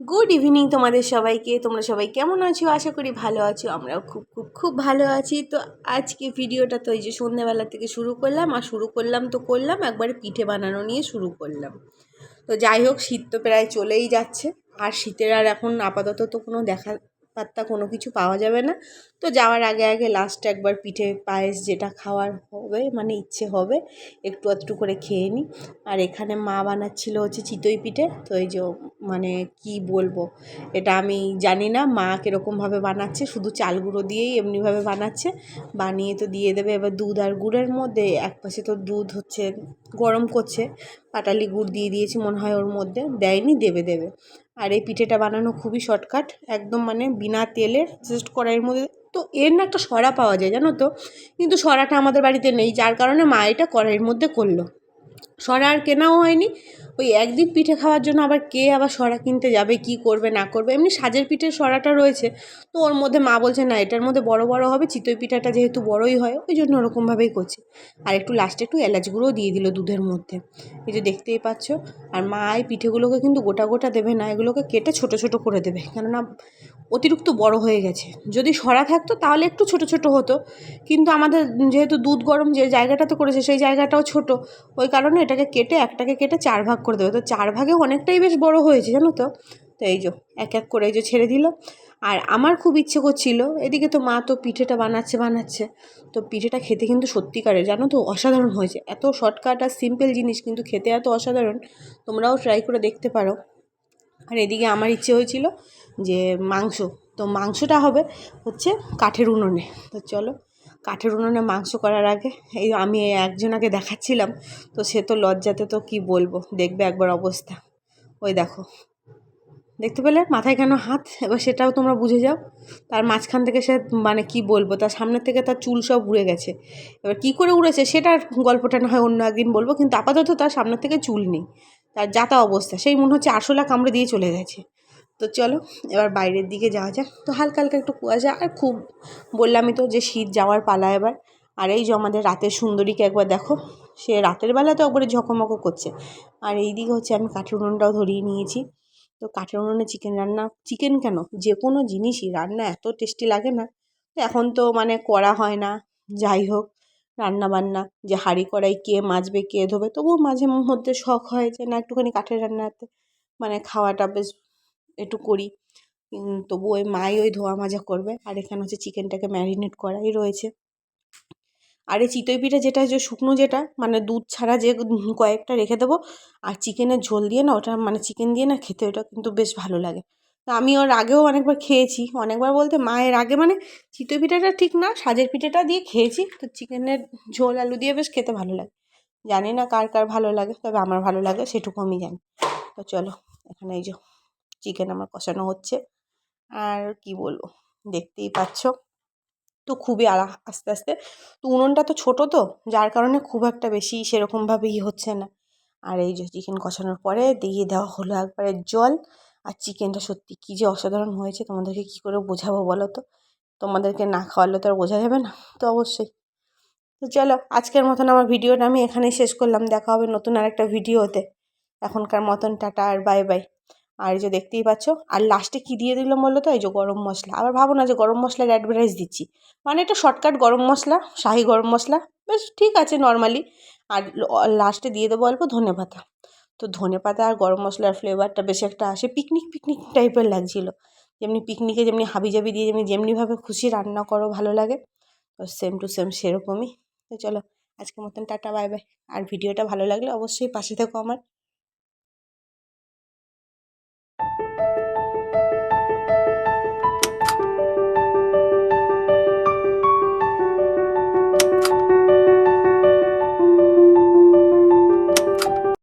Good evening তোমাদের সবাইকে। তোমরা সবাই কেমন আছো? আশা করি ভালো আছো। আমরাও খুব খুব খুব ভালো আছি। তো আজকে ভিডিওটা তো এই যে সন্ধ্যাবেলা থেকে শুরু করলাম আর শুরু করলাম তো করলাম, একবার পিঠে বানানো নিয়ে শুরু করলাম। তো যাই হোক, শীত তো প্রায় চলেই যাচ্ছে। আর শীতের আর এখন আপাতত তো কোনো দেখা পাত্তা কোনো কিছু পাওয়া যাবে না। তো যাওয়ার আগে আগে লাস্টে একবার পিঠে পায়েস যেটা খাওয়ার হবে মানে ইচ্ছে হবে, একটু একটু করে খেয়ে নিই। আর এখানে মা বানাচ্ছিল হচ্ছে চিতই পিঠে। তো এই যে মানে কি বলব, এটা আমি জানি না, মা কীরকমভাবে বানাচ্ছে, শুধু চাল গুঁড়ো দিয়েই এমনিভাবে বানাচ্ছে। বানিয়ে তো দিয়ে দেবে এবার দুধ আর গুড়ের মধ্যে, এক পাশে তো দুধ হচ্ছে গরম করছে। পাটালি গুড় দিয়ে দিয়েছি, মনে হয় ওর মধ্যে। দেয়নি, দেবে দেবে। আর এই পিঠেটা বানানো খুবই শর্টকাট একদম মানে বিনা তেলে জাস্ট কড়াইয়ের মধ্যে। তো এর না একটা সরা পাওয়া যায়, জানো তো? কিন্তু সরাটা আমাদের বাড়িতে নেই, যার কারণে মা এটা কড়াইয়ের মধ্যে করল। সরা আর কেনাও হয়নি। ওই একদিন পিঠে খাওয়ার জন্য আবার কে আবার সরা কিনতে যাবে, কি করবে, না করবে? এমনি সাজের পিঠের সরাটা রয়েছে। তো ওর মধ্যে মা বলছে, না, এটার মধ্যে বড় বড় হবে, চিতই পিঠাটা যেহেতু বড়ই হয়, ওই জন্য ওরকমভাবেই করছে। আর একটু লাস্টে একটু এলাচ গুঁড়োও দিয়ে দিল দুধের মধ্যে। এই যে দেখতেই পাচ্ছ, আর মা এই পিঠেগুলোকে কিন্তু গোটা গোটা দেবে না, এগুলোকে কেটে ছোট ছোট করে দেবে। কেননা অতিরিক্ত বড় হয়ে গেছে। যদি সরা থাকতো তাহলে একটু ছোট ছোট হতো। কিন্তু আমাদের যেহেতু দুধ গরম যে জায়গাটাতে করেছে, সেই জায়গাটাও ছোট। ওই কারণে এটাকে কেটে একটাকে কেটে চার ভাগ করে দেবে। তো চার ভাগে অনেকটাই বেশ বড় হয়েছে, জানো তো? তো এই যে, এক এক করে এই যে ছেড়ে দিল। আর আমার খুব ইচ্ছে করছিল, এদিকে তো মা তো পিঠেটা বানাচ্ছে বানাচ্ছে। তো পিঠেটা খেতে কিন্তু সত্যিকারের, জানো তো, অসাধারণ হয়েছে। এত শর্টকাট আর সিম্পল জিনিস কিন্তু খেতে এত অসাধারণ, তোমরাও ট্রাই করে দেখতে পারো। আর এদিকে আমার ইচ্ছে হয়েছিল যে মাংস, তো মাংসটা হবে হচ্ছে কাঠের উনুনে। তো চলো কাঠের উনুনে মাংস করার আগে, এই আমি একজনাকে দেখাচ্ছিলাম, তো সে তো লজ্জাতে তো কি বলব, দেখবে একবার অবস্থা। ওই দেখো, দেখতে পেলে? মাথায় কেন হাত? এবার সেটাও তোমরা বুঝে যাও। তার মাঝখান থেকে সে মানে কি বলব, তার সামনের থেকে তার চুল সব উড়ে গেছে। এবার কি করে উড়েছে সেটার গল্পটা না হয় অন্য একদিন বলব, কিন্তু আপাতত তার সামনের থেকে চুল নেই। তার যাতা অবস্থা, সেই মনে হচ্ছে আরশোলা কামড়ে দিয়ে চলে গেছে। তো চলো, এবার বাইরের দিকে যাওয়া যাক। তো হালকা হালকা একটু কুয়াশা, আর খুব বললামই তো যে শীত যাওয়ার পালা এবার। আর এই যে আমাদের রাতের সুন্দরীকে একবার দেখো, সে রাতের বেলা তো একবারে ঝকমকো করছে। আর এই দিকে হচ্ছে আমি কাঠের উনুনটাও ধরিয়ে নিয়েছি। তো কাঠের উনুনে চিকেন রান্না চিকেন কেন? যে কোনো জিনিসই, রান্না এত টেস্টি লাগে না। তো এখন তো মানে করা হয় না, যাই হোক, রান্না বান্না, যে হাঁড়ি কড়াই কে মাজবে, কে ধোবে, তবুও মাঝে মধ্যে শখ হয় যে না একটুখানি কাঠের রান্নাতে মানে খাওয়াটা বেশ একটু করি। তবু ওই মাই ওই ধোয়া মাজা করবে। আর এখানে হচ্ছে চিকেনটাকে ম্যারিনেট করাই রয়েছে। আর এই চিতই পিঠা যেটা, যে শুকনো যেটা মানে দুধ ছাড়া যে কয়েকটা রেখে দেবো, আর চিকেনের ঝোল দিয়ে না, ওটা মানে চিকেন দিয়ে না, খেতে ওটা কিন্তু বেশ ভালো লাগে। তো আমি ওর আগেও অনেকবার খেয়েছি। অনেকবার বলতে মায়ের আগে মানে চিতই পিঠাটা ঠিক না, সাজের পিঠেটা দিয়ে খেয়েছি। তো চিকেনের ঝোল আলু দিয়ে বেশ খেতে ভালো লাগে। জানি না কার কার ভালো লাগে, তবে আমার ভালো লাগে, সেটুকু আমি জানি। তো চলো, এখানে এই যে চিকেন আমার কষানো হচ্ছে। আর কি বলব, দেখতেই পাচ্ছ। তো খুবই আলা, আস্তে আস্তে। তো উনুনটা তো ছোটো তো, যার কারণে খুব একটা বেশি সেরকমভাবে ই হচ্ছে না। আর এই যে চিকেন কষানোর পরে দিয়ে দেওয়া হলো একবারে জল। আর চিকেনটা সত্যি কী যে অসাধারণ হয়েছে, তোমাদেরকে কী করে বোঝাবো বলো তো? তোমাদেরকে না খাওয়ালে তো আর বোঝা যাবে না, তো অবশ্যই। তো চলো, আজকের মতন আমার ভিডিওটা আমি এখানেই শেষ করলাম। দেখা হবে নতুন আরেকটা ভিডিওতে। এখনকার মতন টাটা আর বাই বাই। আর এই যে দেখতেই পাচ্ছ, আর লাস্টে কী দিয়ে দিলাম বলো তো? এই যে গরম মশলা। আবার ভাবো না যে গরম মশলার অ্যাডভার্টাইজ দিচ্ছি। মানে এটা শর্টকাট গরম মশলা, শাহি গরম মশলা, বেশ ঠিক আছে নর্মালি আর লাস্টে দিয়ে দেবো অল্প ধনে পাতা। তো ধনে পাতা আর গরম মশলার ফ্লেভারটা বেশ একটা আসে পিকনিক পিকনিক টাইপের লাগছিল। যেমনি পিকনিকে যেমনি হাবি জাবি দিয়ে যেমনি যেমনিভাবে খুশি রান্না করো, ভালো লাগে। তো সেম টু সেম সেরকমই। তো চলো, আজকের মতন টাটা বাই বাই আর ভিডিওটা ভালো লাগলে অবশ্যই পাশে থেকো আমার।